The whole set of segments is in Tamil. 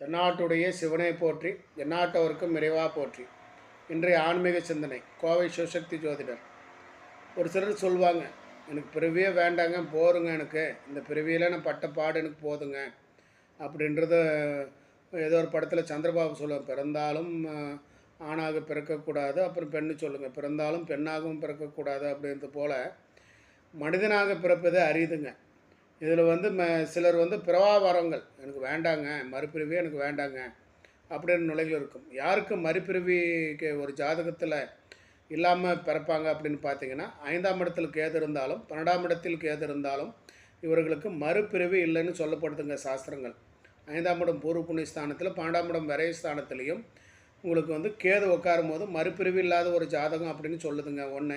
தென்னாட்டுடைய சிவனை போற்றி எந்நாட்டவருக்கும் இறைவா போற்றி. இன்றைய ஆன்மீக சிந்தனை கோவை சிவசக்தி ஜோதிடர். ஒரு சிலர் சொல்லுவாங்க எனக்கு பிறவியே வேண்டாங்க போருங்க எனக்கு. இந்த பிறவியில் நான் பட்ட பாடு எனக்கு போதுங்க. அப்படின்றத ஏதோ ஒரு படத்தில் சந்திரபாபு சொல்லுவேன் பிறந்தாலும் ஆணாக பிறக்கக்கூடாது. அப்புறம் பெண்ணு சொல்லுங்கள் பிறந்தாலும் பெண்ணாகவும் பிறக்கக்கூடாது. அப்படின்றது போல் மனிதனாக பிறப்பதே அரியுதுங்க இதில் வந்து ம சிலர் வந்து பிறவாவரங்கள் எனக்கு வேண்டாங்க மறுபிறவி எனக்கு வேண்டாங்க அப்படின்னு நிலைகள் இருக்கும். யாருக்கு மறுபிறவிக்கு ஒரு ஜாதகத்தில் இல்லாமல் பிறப்பாங்க அப்படின்னு பார்த்தீங்கன்னா ஐந்தாம் இடத்தில் கேது இருந்தாலும் பன்னெண்டாம் இடத்தில் கேது இருந்தாலும் இவர்களுக்கு மறுபிறவி இல்லைன்னு சொல்லப்படுதுங்க சாஸ்திரங்கள். ஐந்தாம் இடம் பூர்வ புண்ணிய ஸ்தானத்தில் பன்னெண்டாம் இடம் விரைய ஸ்தானத்துலேயும் உங்களுக்கு வந்து கேது உட்காரும் போது மறுபிரிவு இல்லாத ஒரு ஜாதகம் அப்படின்னு சொல்லுதுங்க. ஒன்று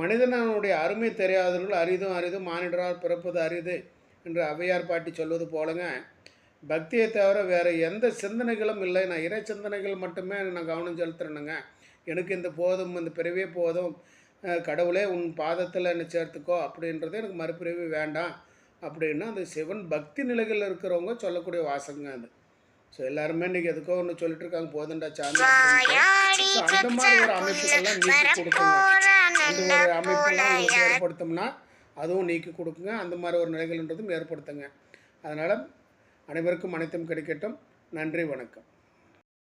மனிதனுடைய அருமை தெரியாதவர்கள் அரிதும் அரிதும் மானிடரால் பிறப்பது அரிது என்று ஔவையார் பாட்டி சொல்வது போலங்க. பக்தியை தவிர வேறு எந்த சிந்தனைகளும் இல்லை. நான் இறை சிந்தனைகள் மட்டுமே நான் கவனம் செலுத்துறேனுங்க. எனக்கு இந்த போதும் இந்த பிறவியே போதும். கடவுளே உன் பாதத்தில் என்னை சேர்த்துக்கோ அப்படின்றது எனக்கு மறுபிறவி வேண்டாம் அப்படின்னு அந்த சிவன் பக்தி நிலைகளில் இருக்கிறவங்க சொல்லக்கூடிய வாசகங்க அது. ஸோ எல்லாருமே இன்றைக்கி எதுக்கோ ஒன்று சொல்லிட்டு இருக்காங்க. போதுண்டா சாமி அந்த மாதிரி ஒரு அமைப்புகள்லாம் நீக்கி கொடுக்குங்க அந்த ஒரு அமைப்பெல்லாம் உங்களுக்கு ஏற்படுத்தோம்னா அதுவும் நீக்கி கொடுக்குங்க. அந்த மாதிரி ஒரு நிலைகள்ன்றதும் ஏற்படுத்துங்க. அதனால் அனைவருக்கும் அனைத்தும் கிடைக்கட்டும். நன்றி வணக்கம்.